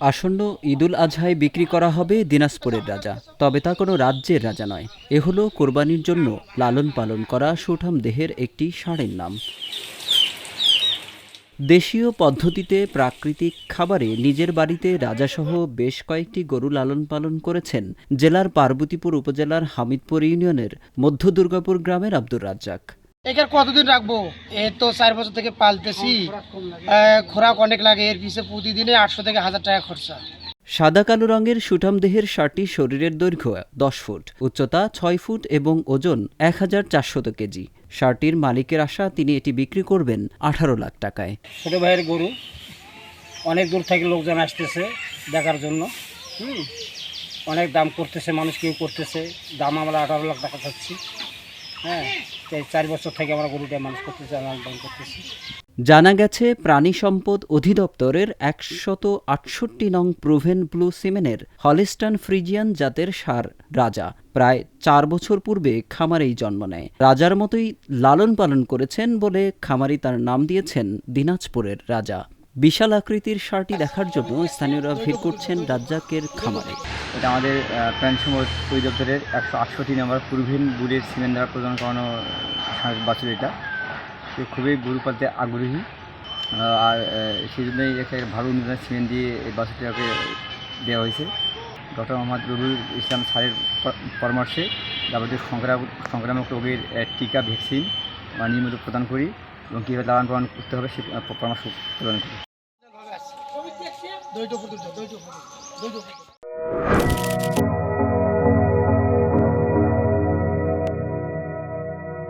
আসন্ন ঈদুল আজহায় বিক্রি করা হবে দিনাজপুরের রাজা, তবে তা কোনো রাজ্যের রাজা নয়। এ হলো কোরবানির জন্য লালন পালন করা সুঠাম দেহের একটি ষাঁড়ের নাম। দেশীয় পদ্ধতিতে প্রাকৃতিক খাবারে নিজের বাড়িতে রাজাসহ বেশ কয়েকটি গরু লালন পালন করেছেন জেলার পার্বতীপুর উপজেলার হামিদপুর ইউনিয়নের মধ্য দুর্গাপুর গ্রামের আব্দুর রাজ্জাক। এখানে কতদিন রাখব? এ তো চার বছর থেকে পালতেছি। খোরাক অনেক লাগে এর পিছে প্রতিদিনে আটশো থেকে হাজার টাকা খরচা। সাদা কালো রঙের সুঠাম দেহের ষাটটি শরীরের দৈর্ঘ্য দশ ফুট উচ্চতা ছয় ফুট এবং ওজন এক হাজার চারশত কেজি। ষাটটির মালিকের আশা তিনি এটি বিক্রি করবেন আঠারো লাখ টাকায়। ছোটো ভাইয়ের গরু। অনেক দূর থেকে লোকজন আসতেছে দেখার জন্য। হুম অনেক দাম করতেছে মানুষ কেউ করতেছে। দাম আমরা আঠারো লাখ টাকা চাচ্ছি। হ্যাঁ চার বছর থেকে আমরা গরুটা মানুষ করতেছি, লালন করতেছি। জানা গেছে, প্রাণী সম্পদ অধিদপ্তরের একশত আটষট্টি নং প্রুভেন ব্লু সিমেনের হলিস্টান ফ্রিজিয়ান জাতের সার। রাজা প্রায় চার বছর পূর্বে খামারেই জন্ম নেয়। রাজার মতোই লালন পালন করেছেন বলে খামারি তার নাম দিয়েছেন দিনাজপুরের রাজা। বিশাল আকৃতির সারটি দেখার জন্য স্থানীয়রা ভিড় করছেন রাজ্জাকের খামারে। এটা আমাদের আহ, প্রাণ পরিদপ্তরের একশো আটষট্টি নম্বর পূর্বহীন বুড়ের সিমেন্ট দ্বারা প্রদান করানো বাছুর এটা। সে খুবই গরু পালতে আগ্রহী আর সেই জন্যই একে ভালো উন্নত সিমেন্ট দিয়ে এই বাছুরটাকে দেওয়া হয়েছে। ডক্টর মোহাম্মদ রবিউল ইসলাম স্যারের পরামর্শে যাবতীয় সংক্রামক সংক্রামক রোগের টিকা ভ্যাকসিন নিয়মিত প্রদান করি এবং কীভাবে লালন পালন করতে হবে সে পরামর্শ প্রদান করি। দৈত পর্যন্ত দৈত পর্যন্ত দৈত পর্যন্ত